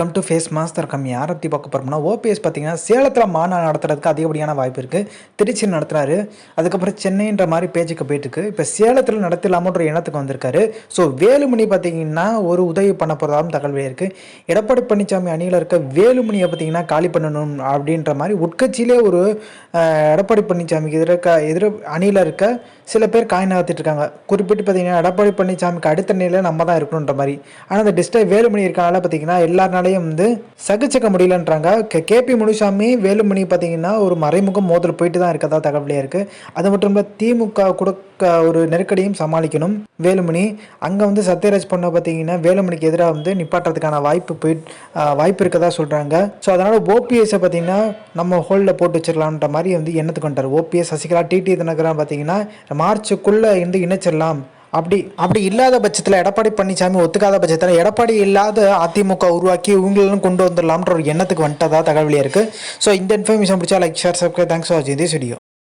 Come to face master come யாரை பற்றி பார்க்க போகிறோம்னா ஓபிஎஸ் பார்த்தீங்கன்னா சேலத்தில் மாநாடு நடத்துறதுக்கு அதிகப்படியான வாய்ப்பு இருக்குது திருச்சி நடத்துகிறாரு அதுக்கப்புறம் சென்னைன்ற மாதிரி பேச்சுக்கு போயிட்டுருக்கு. இப்போ சேலத்தில் நடத்தலாமன்ற எண்ணத்துக்கு வந்திருக்காரு. ஸோ வேலுமணி பார்த்தீங்கன்னா ஒரு உதவி பண்ண போகிறதாகவும் தகவல் இருக்குது எடப்பாடி பழனிசாமி அணியில் இருக்க வேலுமணியை பார்த்தீங்கன்னா காலி பண்ணணும் அப்படின்ற மாதிரி உட்கட்சியிலே ஒரு எடப்பாடி பழனிசாமிக்கு எதிர்க்க எதிர அணியில் இருக்க சில பேர் காய் நகர்த்திட்டு இருக்காங்க. குறிப்பிட்டு பார்த்தீங்கன்னா எடப்பாடி பழனிசாமிக்கு அடுத்த நிலையில் நம்ம தான் இருக்கணுன்ற மாதிரி. ஆனால் அந்த டிஸ்டர் வேலுமணி இருக்கனால பார்த்தீங்கன்னா எல்லாருனாலையும் வந்து சகிச்சுக்க முடியலன்றாங்க. K K P Munusamy Velumani பார்த்தீங்கன்னா ஒரு மறைமுக மோதல் போயிட்டு தான் இருக்கதா தகவலே இருக்குது அது மட்டும் இல்லை திமுக கொடுக்க ஒரு நெருக்கடியும் சமாளிக்கணும். வேலுமணி அங்கே வந்து சத்யராஜ் பொண்ணை பார்த்தீங்கன்னா வேலுமணிக்கு எதிராக வந்து நிப்பாட்டுறதுக்கான வாய்ப்பு போய் வாய்ப்பு இருக்கதா சொல்கிறாங்க ஸோ அதனால் ஓபிஎஸ்ஸை பார்த்தீங்கன்னா நம்ம ஹோல்டில் போட்டு வச்சிடலான்ற மாதிரி வந்து எண்ணத்துக்கு வந்துட்டார். ஓபிஎஸ் சசிகலா டிடி தினகரன் பார்த்தீங்கன்னா மார்ச்சுக்குள்ளே இருந்து இணைச்சிடலாம். அப்படி அப்படி இல்லாத பட்சத்தில் எடப்பாடி பழனிசாமி ஒத்துக்காத பட்சத்தில் எடப்பாடி இல்லாத அதிமுக உருவாக்கி இவங்களும் கொண்டு வந்துடலாம்ன்ற ஒரு எண்ணத்துக்கு வந்துட்டதா தகவலியாக இருக்குது ஸோ இந்த இன்ஃபர்மேஷன் பிடிச்சா like share subscribe thanks for வாட்சிங் திஸ் வீடியோ